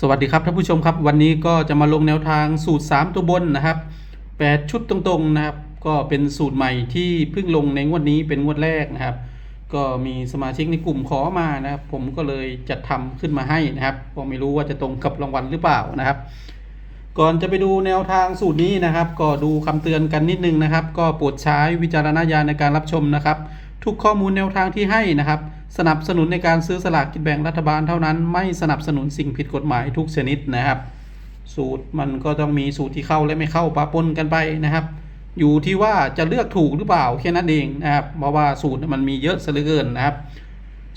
สวัสดีครับท่านผู้ชมครับ วันนี้ก็จะมาลงแนวทางสูตร 3 ตัวบนนะครับ 8 ชุดตรงๆนะครับ ก็เป็นสูตรใหม่ที่เพิ่งลงในงวดนี้เป็นงวดแรกนะครับ ก็มีสมาชิกในกลุ่มขอมานะครับ ผมก็เลยจัดทำขึ้นมาให้นะครับก็ไม่รู้ว่าจะตรงกับรางวัลหรือเปล่านะครับ ก่อนจะไปดูแนวทางสูตรนี้นะครับ ก็ดูคำเตือนกันนิดนึงนะครับ ก็โปรดใช้วิจารณญาณในการรับชมนะครับ ทุกข้อมูลแนวทางที่ให้นะครับ สนับสนุนในการซื้อสลากกินแบ่งรัฐบาลเท่านั้น ไม่สนับสนุนสิ่งผิดกฎหมายทุกชนิดนะครับ สูตรมันก็ต้องมีสูตรที่เข้าและไม่เข้าปะปนกันไปนะครับ อยู่ที่ว่าจะเลือกถูกหรือเปล่าแค่นั้นเองนะครับเพราะว่าสูตรมันมีเยอะซะเหลือเกินนะครับ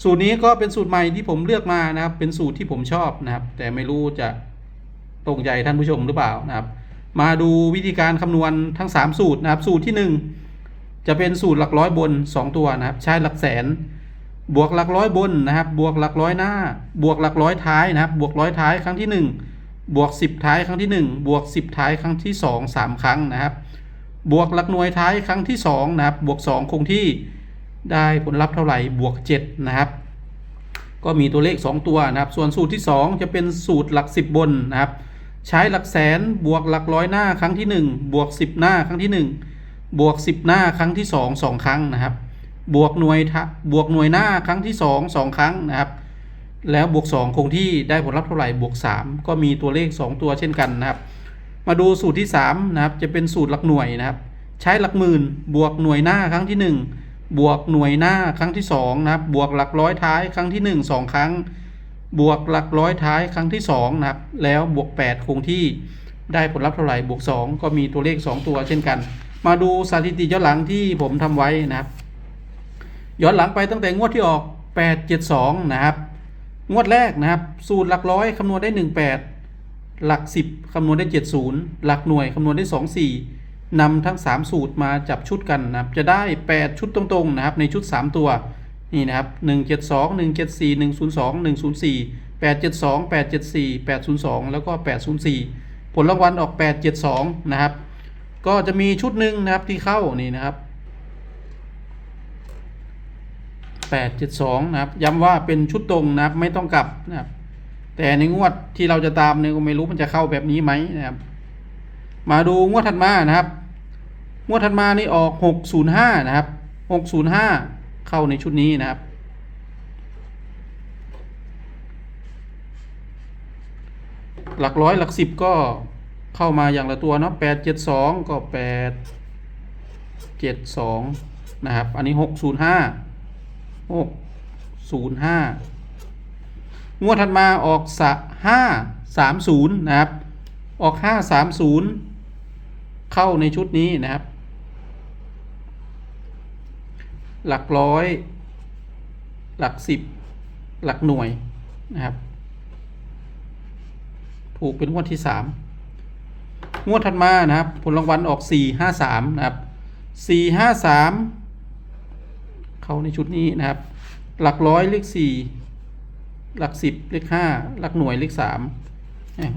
สูตรนี้ก็เป็นสูตรใหม่ที่ผมเลือกมานะครับ เป็นสูตรที่ผมชอบนะครับ แต่ไม่รู้จะตรงใจท่านผู้ชมหรือเปล่านะครับ มาดูวิธีการคำนวณทั้ง 3 สูตรนะครับ สูตรที่ 1 จะเป็นสูตรหลักร้อยบน 2 ตัวนะครับ ใช้หลักแสน บวกหลักร้อยบนนะครับ บวกหลักร้อยหน้า บวกหลักร้อยท้ายนะครับ บวกร้อยท้ายครั้งที่ 1 บวก 10 ท้ายครั้งที่ 1 บวก 10 ท้ายครั้งที่ 2 3 ครั้งนะครับ บวกหลักหน่วยท้ายครั้งที่2นะครับ บวก 2 คงที่ได้ผลลัพธ์เท่าไหร่บวก 7 นะครับ ก็มีตัวเลข 2 ตัวนะครับ ส่วนสูตรที่ 2 จะเป็นสูตรหลัก 10 บนนะครับ ใช้หลักแสนบวกหลักร้อยหน้าครั้งที่ 1 บวก 10 หน้าครั้งที่ 1 บวก 10 หน้าครั้งที่ 2 2 ครั้งนะครับ บวกหน่วยทะบวกหน่วยหน้าครั้งที่ 2 2 ครั้งนะครับ แล้วบวก 2 คงที่ได้ผลลัพธ์เท่าไหร่บวก 3 ก็มีตัวเลข 2 ตัวเช่นกันนะครับ มาดูสูตรที่3นะครับจะเป็นสูตรหลักหน่วยนะครับ ใช้หลักหมื่นบวกหน่วยหน้าครั้งที่ 1 บวกหน่วยหน้าครั้งที่2นะครับบวกหลักร้อยท้ายครั้งที่ 1 2 ครั้ง บวกหลักร้อยท้ายครั้งที่2นะครับแล้วบวก 8 คงที่ได้ผลลัพธ์เท่าไหร่บวก 2 ก็มีตัวเลข 2 ตัวเช่นกัน มาดูสถิติย้อนหลังที่ผมทำไว้นะครับ ย้อนหลังไปตั้งแต่งวดที่ออก 872 นะครับ งวดแรกนะครับ สูตรหลักร้อยคำนวณได้ 18 หลัก 10คำนวณได้ 70 หลักหน่วยคำนวณได้ 24นำทั้ง 3 สูตรมาจับชุดกันนะครับ จะได้ 8 ชุดตรงๆนะครับ ในชุด 3 ตัวนี่นะครับ172 174 102 104 872 874 802 แล้วก็ 804 ผลรางวัลออก 872 นะครับ ก็จะมีชุดหนึ่งนะครับที่เข้านี่นะครับ 872นะครับย้ำว่าเป็นชุดตรงนะครับไม่ต้องกลับนะครับแต่ในงวดที่เราจะตามเนี่ยก็ไม่รู้มันจะเข้าแบบนี้ไหมนะครับ มาดูงวดถัดมานะครับ งวดถัดมานี่ออก 605 นะครับ 605 เข้าในชุดนี้นะครับ หลักร้อยหลักสิบก็เข้ามาอย่างละตัวเนาะแปดเจ็ดสองก็แปดเจ็ดสองนะครับ อันนี้หกศูนย์ ห้าหกศูนย์ห้างวดถัดมาออกสะห้าสามศูนย์นะครับ ออกห้าสามศูนย์เข้าในชุดนี้นะครับ หลักร้อย หลักสิบ หลักหน่วยนะครับ ถูกเป็นงวดที่สามงวดถัดมานะครับ ผลรางวัลออกสี่ห้าสามนะครับสี่ห้าสาม เข้าในชุดนี้นะครับ หลักร้อยเลขสี่หลักสิบเลขห้าหลักหน่วยเลขสาม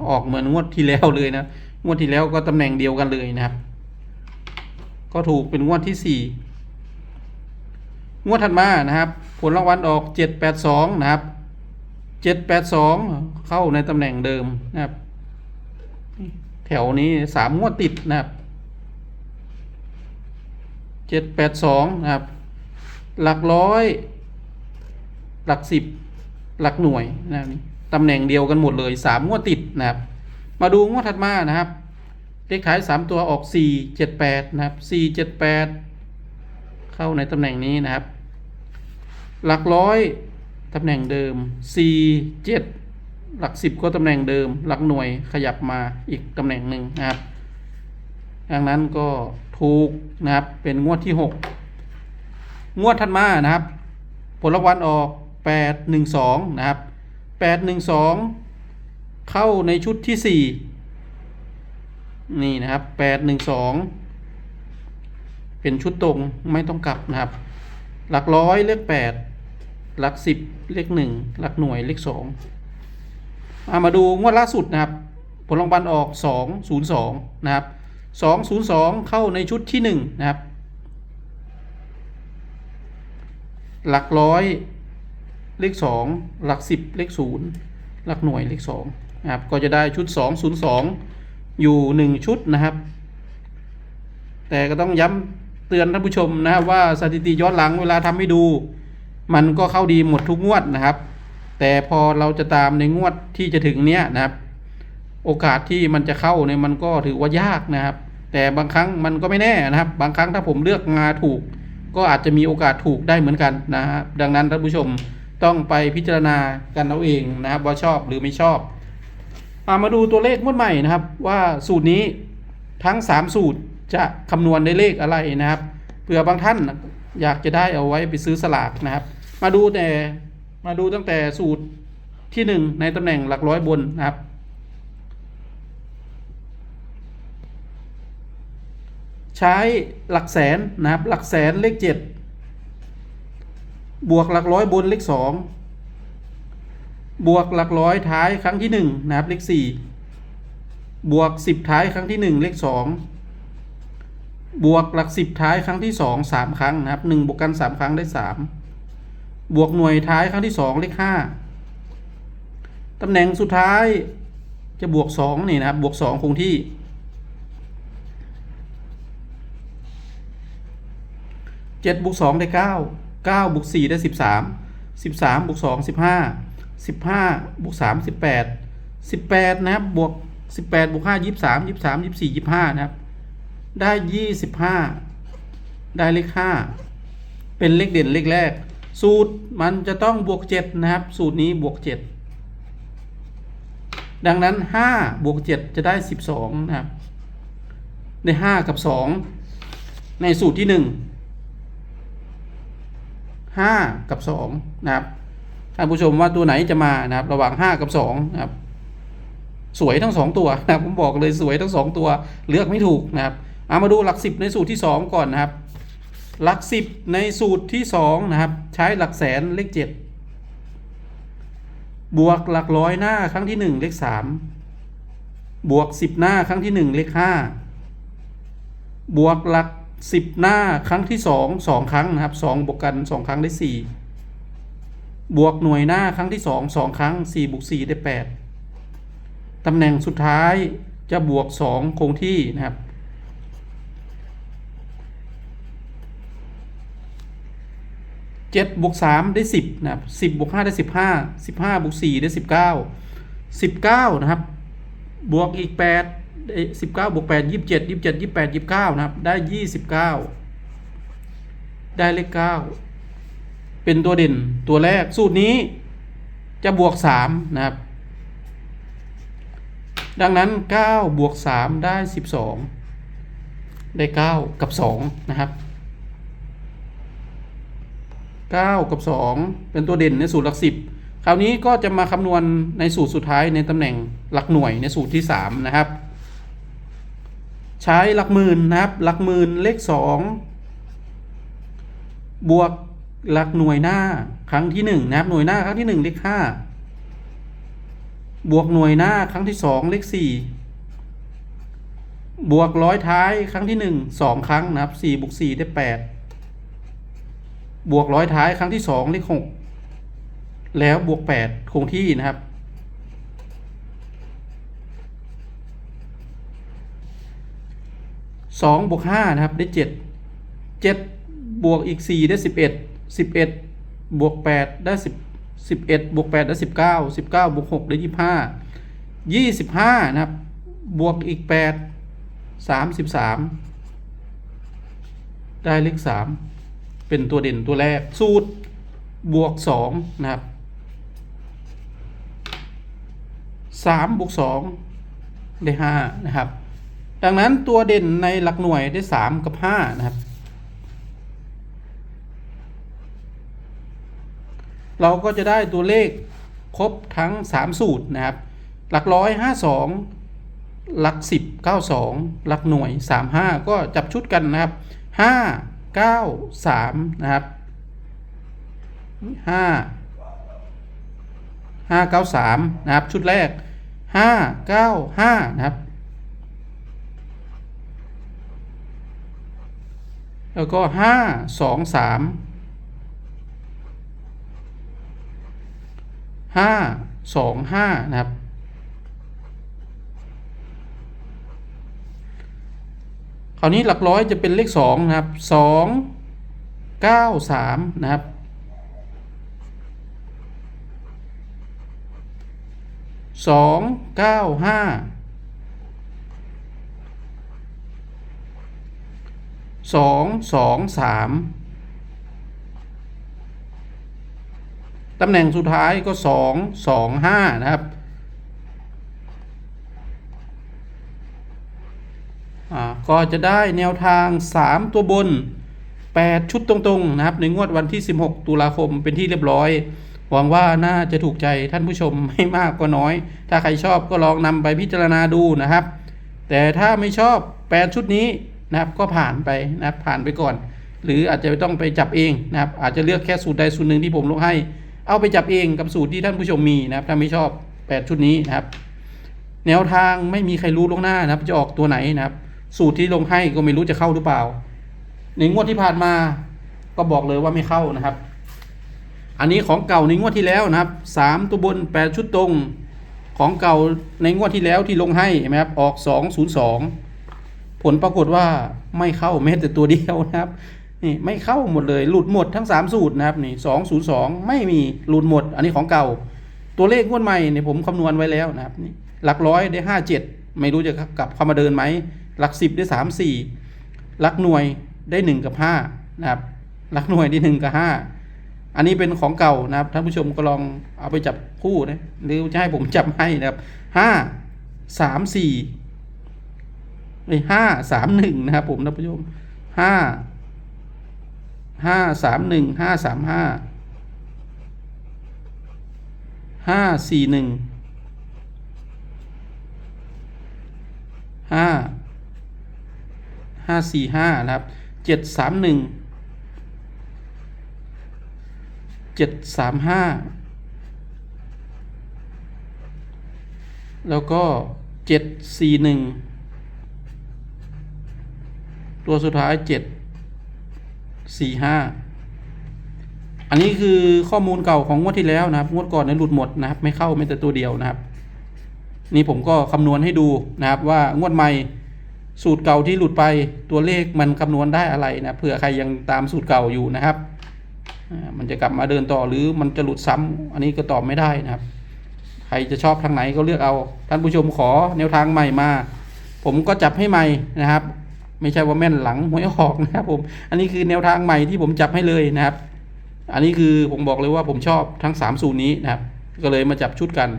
ออกเหมือนงวดที่แล้วเลยนะงวดที่แล้วก็ตำแหน่งเดียวกันเลยนะครับ ก็ถูกเป็นงวดที่สี่งวดถัดมานะครับ ผลรางวัลออกเจ็ดแปดสองนะครับเจ็ดแปดสองเข้าในตำแหน่งเดิมนะครับ แถวนี้สามงวดติดนะครับเจ็ดแปดสองนะครับ หลักร้อย หลักสิบ หลักหน่วยนะครับตำแหน่งเดียวกันหมดเลยสามงวดติดนะครับ มาดูงวดถัดมานะครับ เลขท้ายสามตัวออกสี่เจ็ดแปดนะครับสี่เจ็ดแปดเข้าในตำแหน่งนี้นะครับ หลักร้อยตำแหน่งเดิม4 7หลัก10ก็ตำแหน่งเดิม หลักหน่วยขยับมาอีกตำแหน่งหนึ่งนะครับดังนั้นก็ถูกนะครับเป็นงวดที่6 งวดถัดมานะครับ ผลรางวัลออก 8 1 2 นะครับ 8 1 2 เข้าในชุดที่ 4 นี่นะครับ 8 1 2 เป็นชุดตรงไม่ต้องกลับนะครับ หลักร้อยเลขแปดหลักสิบเลขหนึ่งหลักหน่วยเลขสองมาดูงวดล่าสุดนะครับ ผลรางวัลออกสองศูนย์สองนะครับสองศูนย์สองเข้าในชุดที่หนึ่งนะครับ หลักร้อยเลขสองหลักสิบเลขศูนหลักหน่วยเลขสองนะครับก็จะได้ชุด 202 อยู่ 1 ชุดนะครับ แต่ก็ต้องย้ำเตือนท่านผู้ชมนะครับว่าสถิติย้อนหลังเวลาทำให้ดู มันก็เข้าดีหมดทุกงวดนะครับ แต่พอเราจะตามในงวดที่จะถึงเนี้ยนะครับ โอกาสที่มันจะเข้าเนี่ยมันก็ถือว่ายากนะครับ แต่บางครั้งมันก็ไม่แน่นะครับ บางครั้งถ้าผมเลือกงาถูก ก็อาจจะมีโอกาสถูกได้เหมือนกันนะครับดังนั้นท่านผู้ชมต้องไปพิจารณากันเอาเองนะครับว่าชอบหรือไม่ชอบอามาดูตัวเลขงวดใหม่นะครับ ว่าสูตรนี้ทั้ง 3 สูตรจะคำนวณได้เลขอะไรนะครับเผื่อบางท่านอยากจะได้เอาไว้ไปซื้อสลากนะครับ มาดูแต่มาดูตั้งแต่สูตรที่ 1 ในตำแหน่งหลักร้อยบนนะครับ ใช้หลักแสนนะครับหลักแสนเลขเจ็ดบวกหลักร้อยบนเลขสองบวกหลักร้อยท้ายครั้งที่หนึ่งนะครับเลขสี่บวกสิบท้ายครั้งที่หนึ่งเลขสองบวกหลักสิบท้ายครั้งที่สองสามครั้งนะครับหนึ่งบวกกันสามครั้งได้สามบวกหน่วยท้ายครั้งที่สองเลขห้าตำแหน่งสุดท้ายจะบวกสองนี่นะครับบวกสองคงที่ เจ็ดบวกสองได้เก้าเก้าบวกสี่ได้สิบสามสิบสามบวกสองสิบห้าสิบห้าบวกสามสิบแปดสิบแปดนะครับบวกสิบแปดบวกห้ายี่สิบสามยี่สามยี่สี่ยี่ห้านะครับ ได้ยี่สิบห้าได้เลขห้าเป็นเลขเด่นเลขแรก สูตรมันจะต้องบวกเจ็ดนะครับ สูตรนี้บวกเจ็ดดังนั้นห้าบวกเจ็ดจะได้สิบสองนะครับ ได้ห้ากับสองในสูตรที่ห นึ่งห้ากับสองนะครับท่านผู้ชมว่าตัวไหนจะมานะครับ ระหว่างห้ากับสองนะครับ สวยทั้งสองตัวนะครับผมบอกเลยสวยทั้งสองตัวเลือกไม่ถูกนะครับเอามาดูหลักสิบในสูตรที่สองก่อนนะครับ หลักสิบในสูตรที่สองนะครับ ใช้หลักแสนเลขเจ็ดบวกหลักร้อยหน้าครั้งที่หนึ่งเลขสามบวกสิบหน้าครั้งที่หนึ่งเลขห้าบวกหลัก สิบหน้าครั้งที่สองสองครั้งนะครับสองบวกกันสองครั้งได้สี่บวกหน่วยหน้าครั้งที่สองสองครั้งสี่บวกสี่ได้แปดตำแหน่งสุดท้ายจะบวกสองคงที่นะครับเจ็ดบวกสามได้สิบนะครับสิบบวกห้าได้สิบห้าสิบห้าบวกสี่ได้สิบเก้าสิบเก้านะครับ บวกอีกแปด สิบเก้าบวกแปดยี่สิบเจ็ดยี่สิบเจ็ดยี่สิบแปดยี่สิบเก้านะครับ ได้ยี่สิบเก้าได้เลขเก้าเป็นตัวเด่นตัวแรกสูตรนี้จะบวกสามนะครับ ดังนั้นเก้าบวกสามได้สิบสองได้เก้ากับสองนะครับเก้ากับสองเป็นตัวเด่นในสูตรหลักสิบคราวนี้ก็จะมาคำนวณในสูตรสุดท้ายในตำแหน่งหลักหน่วยในสูตรที่สามนะครับ ใช้หลักหมื่นนะครับ หลักหมื่นเลขสองบวกหลักหน่วยหน้าครั้งที่หนึ่งนะครับ หน่วยหน้าครั้งที่หนึ่งเลขห้าบวกหน่วยหน้าครั้งที่สองเลขสี่บวกร้อยท้ายครั้งที่หนึ่งสองครั้งนะครับสี่บวกสี่ได้แปดบวกร้อยท้ายครั้งที่สองเลขหกแล้วบวกแปดคงที่นะครับ สองบวกห้านะครับได้เจ็ดเจ็ดบวกอีกสี่ได้สิบเอ็ดสิบเอ็ดบวกแปดได้สิบสิบเอ็ดบวกแปดได้สิบเก้าสิบเก้าบวกหกได้ยี่ห้ายี่สิบห้านะครับ บวกอีกแปดสามสิบสามได้เลขสามเป็นตัวเด่นตัวแรก สูตร บวกสองนะครับสามบวกสองได้ห้านะครับ ดังนั้นตัวเด่นในหลักหน่วยได้สามกับห้านะครับ เราก็จะได้ตัวเลขครบทั้งสามสูตรนะครับ หลักร้อยห้าสองหลักสิบเก้าสองหลักหน่วยสามห้าก็จับชุดกันนะครับห้าเก้าสามนะครับห้าห้าเก้าสามนะครับ ชุดแรกห้าเก้าห้านะครับ แล้วก็ห้าสองสามห้าสองห้านะครับ คราวนี้หลักร้อยจะเป็นเลขสองนะครับสองเก้าสามนะครับสองเก้าห้า สองสองสามตำแหน่งสุดท้ายก็สองสองห้านะครับก็จะได้แนวทาง 3 ตัวบน 8 ชุดตรงๆ นะครับ ในงวดวันที่ 16 ตุลาคมเป็นที่เรียบร้อย หวังว่าน่าจะถูกใจท่านผู้ชมไม่มากก็น้อย ถ้าใครชอบก็ลองนำไปพิจารณาดูนะครับ แต่ถ้าไม่ชอบ 8 ชุดนี้ นะครับก็ผ่านไปนะครับผ่านไปก่อน หรืออาจจะต้องไปจับเองนะครับอาจจะเลือกแค่สูตรใดสูตรหนึ่งที่ผมลงให้ เอาไปจับเองกับสูตรที่ท่านผู้ชมมีนะครับถ้าไม่ชอบ 8 ชุดนี้นะครับ แนวทางไม่มีใครรู้ล่วงหน้านะครับจะออกตัวไหนนะครับ สูตรที่ลงให้ก็ไม่รู้จะเข้าหรือเปล่า ในงวดที่ผ่านมาก็บอกเลยว่าไม่เข้านะครับ อันนี้ของเก่าในงวดที่แล้วนะครับสามตัวบนแปดชุดตรงของเก่าในงวดที่แล้วที่ลงให้เห็นไหมครับออกสองศูนย์สอง ผลปรากฏว่าไม่เข้าแม้แต่ตัวเดียวนะครับนี่ไม่เข้าหมดเลยหลุดหมดทั้งสามสูตรนะครับนี่สองศูนย์สองไม่มีหลุดหมด อันนี้ของเก่า ตัวเลขงวดใหม่เนี่ยผมคำนวณไว้แล้วนะครับนี่หลักร้อยได้ห้าเจ็ดไม่รู้จะกลับเข้ามาเดินไหมหลักสิบได้สามสี่หลักหน่วยได้หนึ่งกับห้านะครับหลักหน่วยได้หนึ่งกับห้าอันนี้เป็นของเก่านะครับท่านผู้ชมก็ลองเอาไปจับคู่นะหรือจะให้ผมจับให้นะครับห้าสามสี่ ห้าสามหนึ่งนะครับผมท่านผู้ชมห้าห้าสามหนึ่งห้าสามห้าห้าสี่หนึ่งห้าห้าสี่ห้านะครับเจ็ดสามหนึ่งเจ็ดสามห้าแล้วก็เจ็ดสี่หนึ่ง ตัวสุดท้ายเจ็ดสี่ห้าอันนี้คือข้อมูลเก่าของงวดที่แล้วนะครับงวดก่อนนั้นหลุดหมดนะครับ ไม่เข้าไม่แต่ตัวเดียวนะครับ นี่ผมก็คำนวณให้ดูนะครับว่างวดใหม่สูตรเก่าที่หลุดไปตัวเลขมันคำนวณได้อะไรนะเผื่อใครยังตามสูตรเก่าอยู่นะครับมันจะกลับมาเดินต่อหรือมันจะหลุดซ้ำอันนี้ก็ตอบไม่ได้นะครับ ใครจะชอบทางไหนก็เลือกเอา ท่านผู้ชมขอแนวทางใหม่มา ผมก็จับให้ใหม่นะครับ ไม่ใช่ว่าแม่นหลังหวยออกนะครับผม อันนี้คือแนวทางใหม่ที่ผมจับให้เลยนะครับ อันนี้คือผมบอกเลยว่าผมชอบทั้งสามสูตรนี้นะครับ ก็เลยมาจับชุดกัน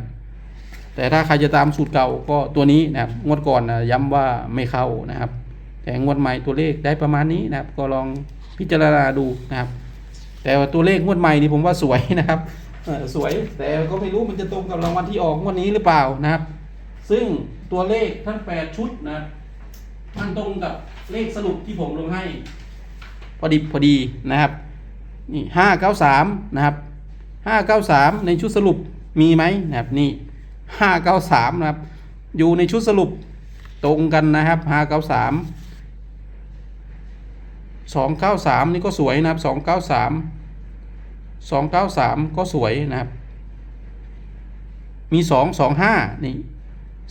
แต่ถ้าใครจะตามสูตรเก่าก็ตัวนี้นะครับงวดก่อนนะย้ำว่าไม่เข้านะครับ แต่งวดใหม่ตัวเลขได้ประมาณนี้นะครับ ก็ลองพิจารณาดูนะครับ แต่ตัวเลขงวดใหม่นี่ผมว่าสวยนะครับสวยแต่ก็ไม่รู้มันจะตรงกับรางวัลที่ออกงวดนี้หรือเปล่านะครับ ซึ่งตัวเลขทั้งแปดชุดนะครับ มันตรงกับเลขสรุปที่ผมลงให้ พอดีพอดีนะครับนี่ห้าเก้าสามนะครับห้าเก้าสามในชุดสรุปมีไหมนะครับนี่ห้าเก้าสามนะครับ อยู่ในชุดสรุปตรงกันนะครับห้าเก้าสามสองเก้าสามนี่ก็สวยนะครับสองเก้าสามสองเก้าสามก็สวยนะครับ มีสองสองห้านี่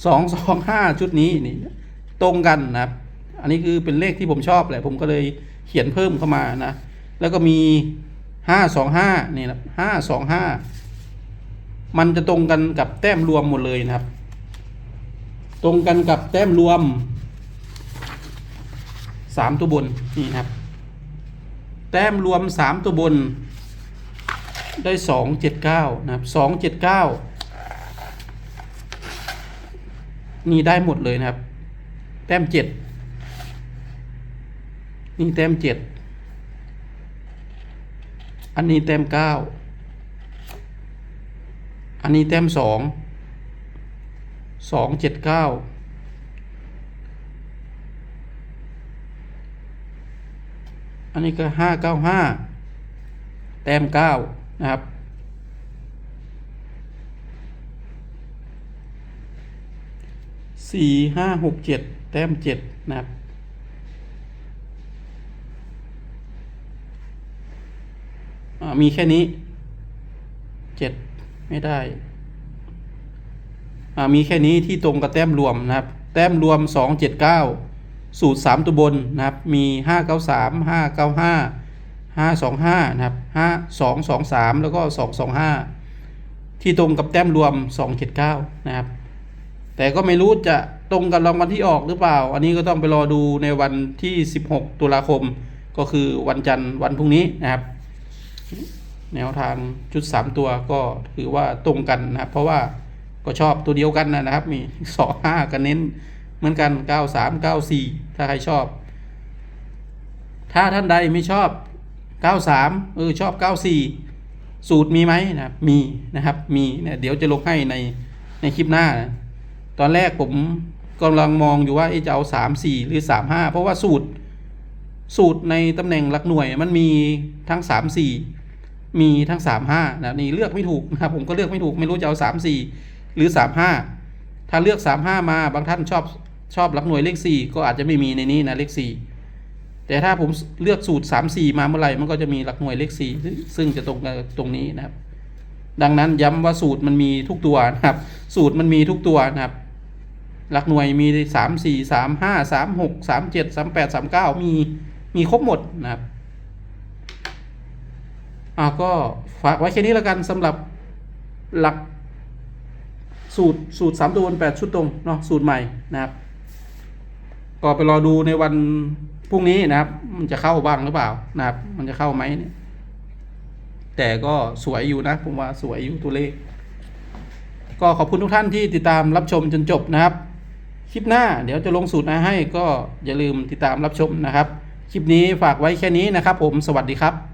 สองสองห้าชุดนี้นี่ ตรงกันนะครับ อันนี้คือเป็นเลขที่ผมชอบแหละผมก็เลยเขียนเพิ่มเข้ามานะ แล้วก็มีห้าสองห้านี่นะห้าสองห้ามันจะตรงกันกับแต้มรวมหมดเลยนะครับ ตรงกันกับแต้มรวมสามตัวบนนี่นะครับ แต้มรวมสามตัวบนได้สองเจ็ดเก้านะครับสองเจ็ดเก้านี่ได้หมดเลยนะครับ ต้มเจ็ดนี่แต้มเจ็ดอันนี้แต้มเก้าอันนี้แต้มสองสองเจ็ดเก้าอันนี้ก็ห้าเก้าห้าแต้มเก้านะครับสี่ห้าหกเจ็ด แต้มเจ็ดนะครับมีแค่นี้เจ็ดไม่ได้มีแค่นี้ที่ตรงกับแต้มรวมนะครับ แต้มรวมสองเจ็ดเก้าสูตร 3 ตัวบนนะครับ มี 593 595 525 นะครับ 5223 แล้วก็ 225 ที่ตรงกับแต้มรวม 279 นะครับ แต่ก็ไม่รู้จะ ตรงกับรางวัลที่ออกหรือเปล่า อันนี้ก็ต้องไปรอดูในวันที่ 16 ตุลาคม ก็คือวันจันทร์วันพรุ่งนี้นะครับ แนวทางชุด 3 ตัวก็ถือว่าตรงกันนะครับ เพราะว่าก็ชอบตัวเดียวกันนะนะครับ มี2 5กันเน้นเหมือนกัน 93 94 ถ้าใครชอบ ถ้าท่านใดไม่ชอบ 93 เออชอบ 94 สูตรมีไหมนะครับมีนะครับ มีเนี่ยเดี๋ยวจะลงให้ในในคลิปหน้านะตอนแรกผม กำลังมองอยู่ว่าจะเอา3 4หรือ3 5เพราะว่าสูตร สูตรในตำแหน่งหลักหน่วยมันมีทั้ง3 4มีทั้ง3 5นะนี่เลือกไม่ถูกนะครับผมก็เลือกไม่ถูกไม่รู้จะเอา3 4หรือ3 5ถ้าเลือก3 5มาบางท่านชอบชอบหลักหน่วยเลข4ก็อาจจะไม่มีในนี้นะเลข4แต่ถ้าผมเลือกสูตร 3 4 มาเมื่อไหร่มันก็จะมีหลักหน่วยเลข 4 ซึ่งจะตรงกับตรงนี้นะครับ ดังนั้นย้ำว่าสูตรมันมีทุกตัวนะครับ สูตรมันมีทุกตัวนะครับ หลักหน่วยมีสามสี่สามห้าสามหกสามเจ็ดสามแปดสามเก้ามีมีครบหมดนะครับอ่าก็ฝากไว้แค่นี้แล้วกันสำหรับหลักสูตรสูตรสามตัวบนแปดชุดตรงเนาะสูตรใหม่นะครับ ก็ไปรอดูในวันพรุ่งนี้นะครับ มันจะเข้าบ้างหรือเปล่านะครับ มันจะเข้าไหมเนี่ยแต่ก็สวยอยู่นะ ผมว่าสวยอยู่ตัวเลข ก็ขอบคุณทุกท่านที่ติดตามรับชมจนจบนะครับ คลิปหน้าเดี๋ยวจะลงสูตรมาให้ก็อย่าลืมติดตามรับชมนะครับ คลิปนี้ฝากไว้แค่นี้นะครับผมสวัสดีครับ